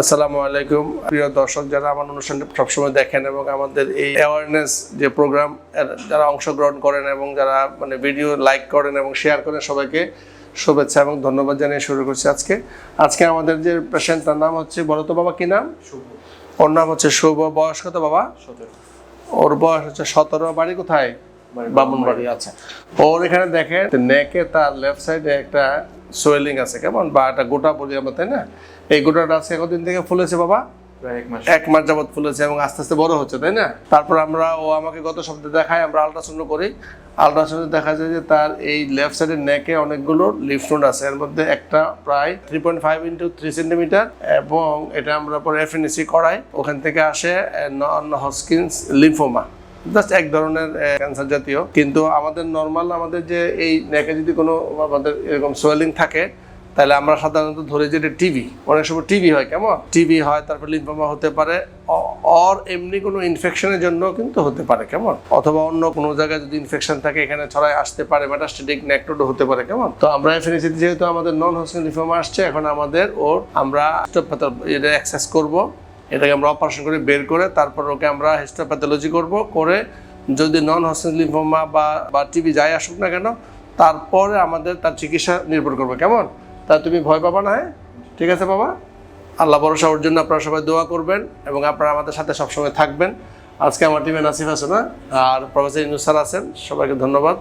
আসসালামু আলাইকুম। প্রিয় দর্শক যারা আমার অনুষ্ঠানটি সবসময় দেখেন এবং আমাদের এই অ্যাওয়ারনেস যে প্রোগ্রাম যারা অংশগ্রহণ করেন এবং যারা মানে ভিডিও লাইক করেন এবং শেয়ার করেন সবাইকে শুভেচ্ছা এবং ধন্যবাদ জানিয়ে শুরু করছি আজকে। আজকে আমাদের যে পেশেন্ট তার নাম হচ্ছে বলো তো বাবা কি নাম? ওর নাম হচ্ছে শুভ। বয়স কত বাবা? ওর বয়স হচ্ছে সতেরো। বাড়ি কোথায়? বামুন বাড়ি আচ্ছা। ওর এখানে দেখে নেকে তার লেফট সাইডে একটা সোয়েলিং আছে কেমন? বা একটা গোটা বলি আমরা তাই না? এই গোটাটা আছে কতদিন থেকে ফুলেছে বাবা? এক মাস। যাবত ফুলেছে এবং আস্তে আস্তে বড় হচ্ছে তাই না? তারপর আমরা ও আমাকে গত সপ্তাহে দেখায় আমরা আলট্রাসাউন্ড করি। আলট্রাসাউন্ডে দেখা যায় যে তার এই লেফট সাইডের নেকে অনেকগুলো লিফ নোড আছে। এর মধ্যে একটা প্রায় three point five into three centimetre এবং এটা আমরা পরে এফএনএসি করাই। ওখান থেকে আসে নন হস্কিন্স লিম্ফোমা জাস্ট এক ধরনের ক্যান্সার জাতীয়। কিন্তু আমাদের নর্মাল আমাদের যে এই নেকে যদি কোনো আমাদের এরকম সোয়েলিং থাকে, তাহলে আমরা সাধারণত ধরে যে এটা টিভি অনেক সময় টিভি হয়, কেমন? টিভি হয়, তারপর লিম্ফোমা হতে পারে অর এমনি কোনো ইনফেকশনের জন্য কিন্তু হতে পারে, কেমন? অথবা অন্য কোনো জায়গায় যদি ইনফেকশন থাকে, এখানে ছড়ায় আসতে পারে মেটাস্টেটিক নেক্টোডো হতে পারে, কেমন? তো আমরা এফএনএসি যেহেতু আমাদের নন হসপিটাল লিম্ফোমা আসছে, এখন আমাদের ওর আমরা এটা অ্যাক্সেস করব। এটাকে আমরা অপারেশন করে বের করে তারপর ওকে আমরা হিস্টোপ্যাথোলজি করব, করে যদি নন হসপিটাল লিম্ফোমা বা বা টিবি যাই আসুক না কেন, তারপরে আমাদের তার চিকিৎসা নির্ভর করবে। কেমন? তা তুমি ভয় পাবা না হ্যাঁ? ঠিক আছে বাবা? আল্লাহ ভরসা, ওর জন্য আপনারা সবাই দোয়া করবেন এবং আপনারা আমাদের সাথে সবসময় থাকবেন। আজকে আমার টিমে নাসিফ আছে না, আর প্রফেসর ইনুসার আছেন, সবাইকে ধন্যবাদ।